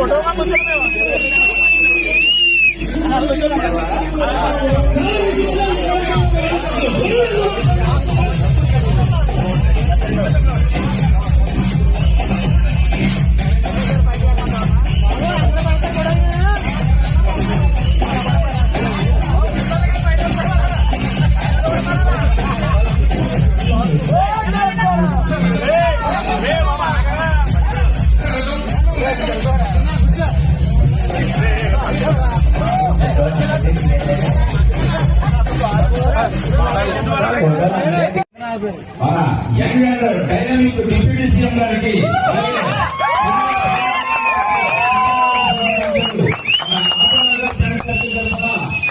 పవన్ కళ్యాణ్ మన young dynamic deputy CM గారికి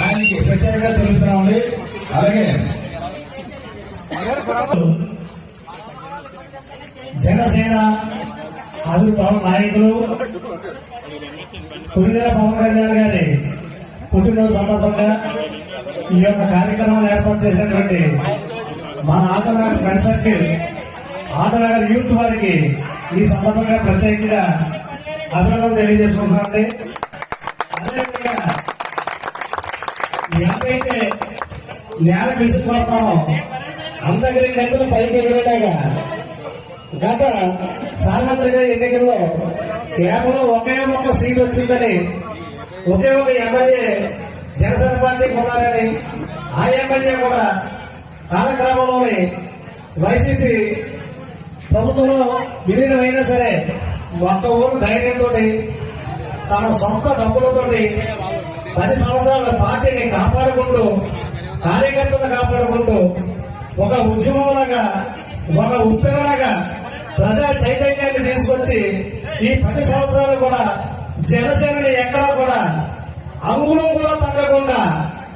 ఆయనకి ప్రత్యేకంగా తెలుపుతున్నామండి అలాగే జనసేన ఆవిర్భావ నాయకులు తొమ్మిదిల పవన్ కళ్యాణ్ గారి పుట్టినరోజు సందర్భంగా ఈ యొక్క కార్యక్రమం ఏర్పాటు చేసినటువంటి మన Autonagar friend circle Autonagar youth వారికి ఈ సందర్భంగా ప్రత్యేకంగా అభినందనలు తెలియజేసుకుంటున్నామండి అదేవిధంగా ఎంతైతే నేల విసుకుపోతామో అందరి గంటలు పైకి ఎగిరేలాగా గత సార్వత్రిక ఎన్నికల్లో కేవలం ఒకే ఒక్క సీట్ వచ్చిందని ఒకే ఒక ఎమ్మెల్యే జనసేన పార్టీకి ఉన్నారని ఆ ఎమ్మెల్యే కూడా కాలక్రమంలోని వైసీపీ ప్రభుత్వంలో విలీనమైనా సరే ఒక్క ఊరు ధైర్యంతో తన సొంత డబ్బులతో పది సంవత్సరాల పార్టీని కాపాడుకుంటూ కార్యకర్తలు కాపాడుకుంటూ ఒక ఉద్యమంలాగా ఒక ఉప్పెనలాగా ప్రజా చైతన్యాన్ని తీసుకొచ్చి ఈ పది సంవత్సరాలు కూడా జనసేనని ఎక్కడా కూడా అంగుళం కూడా తగ్గకుండా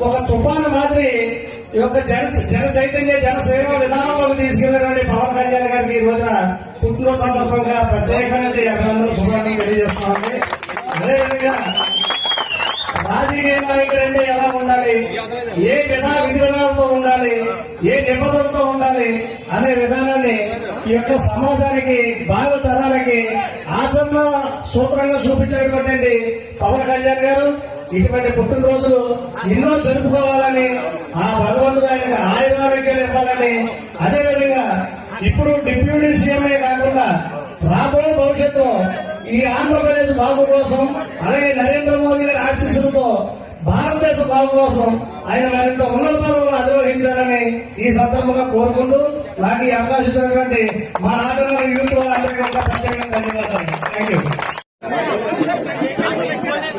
ఒక తుఫాను మాదిరి ఈ యొక్క జన జన చైతన్య జనసేన విధానంలోకి తీసుకెళ్ళినటువంటి పవన్ కళ్యాణ్ గారికి ఈ రోజున పుట్టినరోజు సందర్భంగా ప్రత్యేకమైన అభినందనలు శుభాకాంక్షలు తెలియజేస్తున్నామండి అదేవిధంగా రాజకీయ నాయకుడు అంటే ఎలా ఉండాలి? ఏ విధా విధానాలతో ఉండాలి? ఏ నిబంధనలతో ఉండాలి? అనే విధానాన్ని ఈ యొక్క సమాజానికి భావి తరాలకి ఆచరణ సూత్రంగా చూపించినటువంటి పవన్ కళ్యాణ్ గారు. ఇటువంటి పుట్టినరోజులు ఎన్నో జరుపుకోవాలని ఆ భగవంతుడు ఆయనకు ఆయుధారోగ్యాలు ఇవ్వాలని అదేవిధంగా ఇప్పుడు డిప్యూటీ సీఎంఏ కాకుండా రాబోయే భవిష్యత్తులో ఈ ఆంధ్రప్రదేశ్ బాబు కోసం అలాగే నరేంద్ర మోదీ గారి ఆశీస్సులతో భారతదేశ బాబు కోసం ఆయన మరింత ఉన్నత పదవులను అధిరోహించాలని ఈ సందర్భంగా కోరుకుంటూ నాకు ఈ అవకాశం ఇచ్చినటువంటి మా నాటక యూత్ వాళ్ళందరికీ ప్రత్యేకంగా ధన్యవాదాలు. Thank you